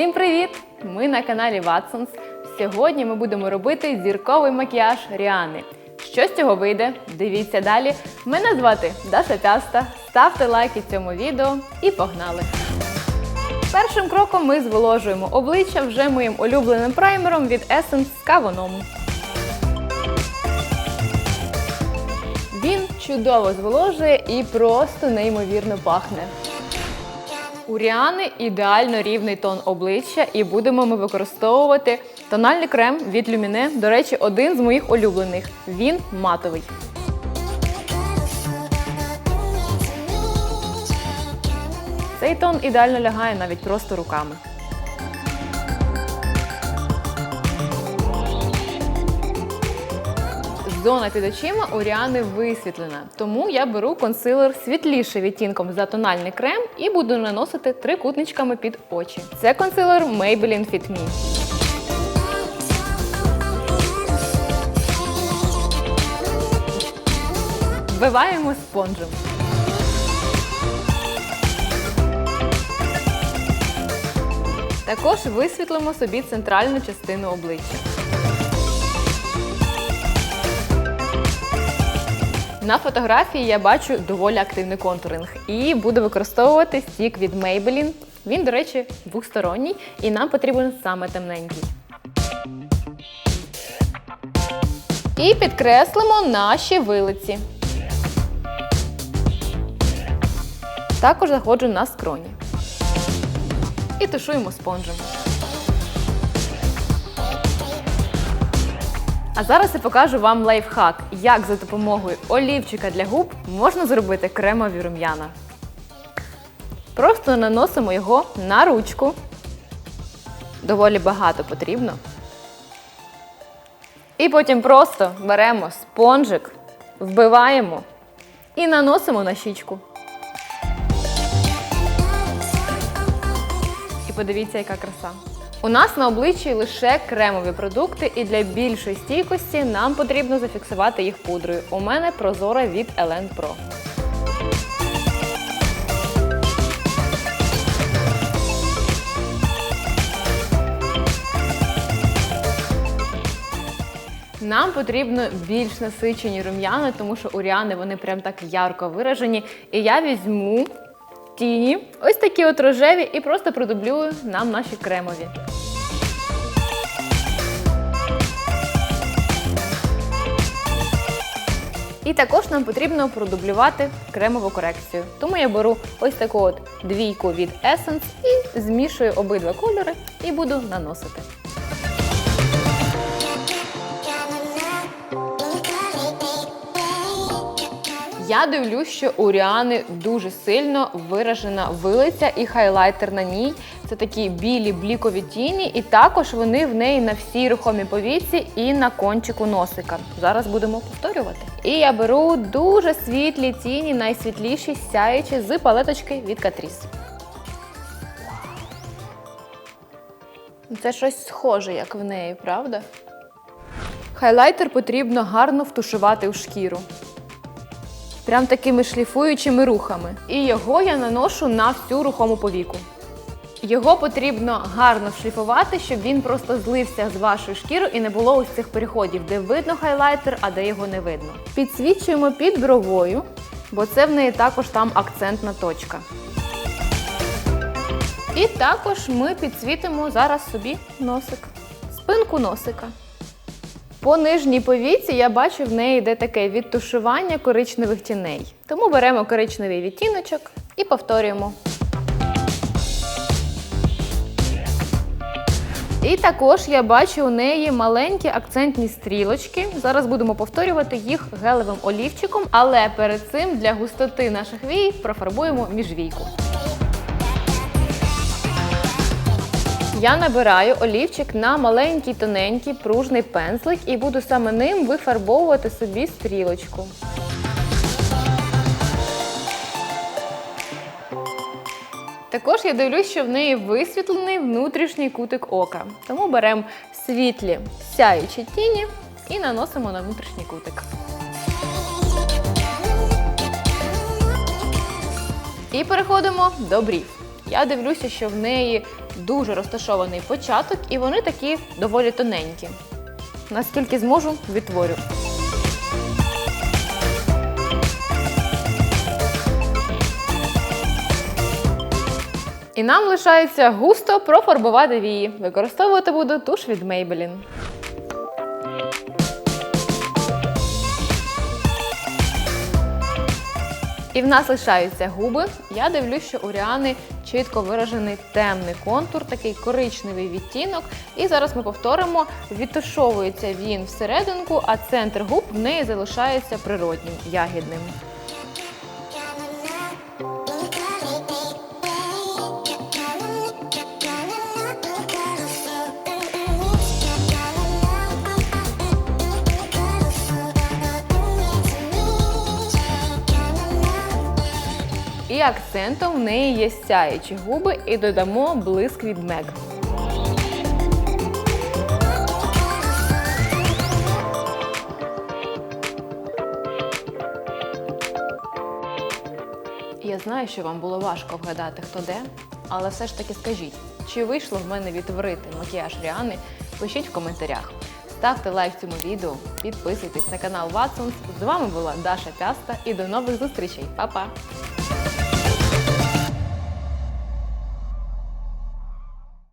Всім привіт! Ми на каналі Watsons. Сьогодні ми будемо робити зірковий макіяж Ріани. Що з цього вийде? Дивіться далі. Мене звати Даша Пяста. Ставте лайки цьому відео і погнали! Першим кроком ми зволожуємо обличчя вже моїм улюбленим праймером від Essence з кавоном. Він чудово зволожує і просто неймовірно пахне. У Ріани ідеально рівний тон обличчя, і будемо ми використовувати тональний крем від Люміне. До речі, один з моїх улюблених. Він матовий. Цей тон ідеально лягає навіть просто руками. Зона під очима у Ріани висвітлена, тому я беру консилер світліше відтінком за тональний крем і буду наносити трикутничками під очі. Це консилер Maybelline Fit Me. Вбиваємо спонжем. Також висвітлимо собі центральну частину обличчя. На фотографії я бачу доволі активний контуринг і буду використовувати стік від Maybelline. Він, до речі, двосторонній і нам потрібен саме темненький. І підкреслимо наші вилиці. Також заходжу на скроні. І тушуємо спонжем. А зараз я покажу вам лайфхак, як за допомогою олівчика для губ можна зробити кремові рум'яна. Просто наносимо його на ручку. Доволі багато потрібно. І потім просто беремо спонжик, вбиваємо і наносимо на щічку. І подивіться, яка краса. У нас на обличчі лише кремові продукти, і для більшої стійкості нам потрібно зафіксувати їх пудрою. У мене прозора від Elen Pro. Нам потрібно більш насичені рум'яни, тому що у Ріани вони прям так ярко виражені. І я візьму тіні, ось такі от рожеві, і просто продублюю нам наші кремові. І також нам потрібно продублювати кремову корекцію. Тому я беру ось таку от двійку від Essence і змішую обидва кольори і буду наносити. Я дивлюсь, що у Ріани дуже сильно виражена вилиця і хайлайтер на ній. Це такі білі блікові тіні, і також вони в неї на всій рухомій повіці і на кончику носика. Зараз будемо повторювати. І я беру дуже світлі тіні, найсвітліші, сяючі з палеточки від Catrice. Це щось схоже, як в неї, правда? Хайлайтер потрібно гарно втушувати у шкіру. Прям такими шліфуючими рухами. І його я наношу на всю рухому повіку. Його потрібно гарно шліфувати, щоб він просто злився з вашою шкірою і не було ось цих переходів, де видно хайлайтер, а де його не видно. Підсвічуємо під бровою, бо це в неї також там акцентна точка. І також ми підсвітимо зараз собі носик, спинку носика. По нижній повіці я бачу в неї йде таке відтушування коричневих тіней. Тому беремо коричневий відтіночок і повторюємо. І також я бачу у неї маленькі акцентні стрілочки. Зараз будемо повторювати їх гелевим олівчиком, але перед цим для густоти наших вій профарбуємо міжвійку. Я набираю олівчик на маленький тоненький пружний пензлик і буду саме ним вифарбовувати собі стрілочку. Також я дивлюсь, що в неї висвітлений внутрішній кутик ока. Тому беремо світлі сяючі тіні і наносимо на внутрішній кутик. І переходимо до брів. Я дивлюся, що в неї дуже розташований початок, і вони такі доволі тоненькі. Наскільки зможу, відтворю. І нам лишається густо профарбувати вії. Використовувати буду туш від Maybelline. І в нас лишаються губи. Я дивлюсь, що у Ріани чітко виражений темний контур, такий коричневий відтінок. І зараз ми повторимо, відтушовується він всерединку, а центр губ в неї залишається природнім, ягідним. І акцентом в неї є сяючі губи і додамо блиск від Мег. Я знаю, що вам було важко вгадати, хто де, але все ж таки скажіть, чи вийшло в мене відтворити макіяж Ріани? Пишіть в коментарях. Ставте лайк цьому відео, підписуйтесь на канал Watsons. З вами була Даша Пяста і до нових зустрічей. Па-па!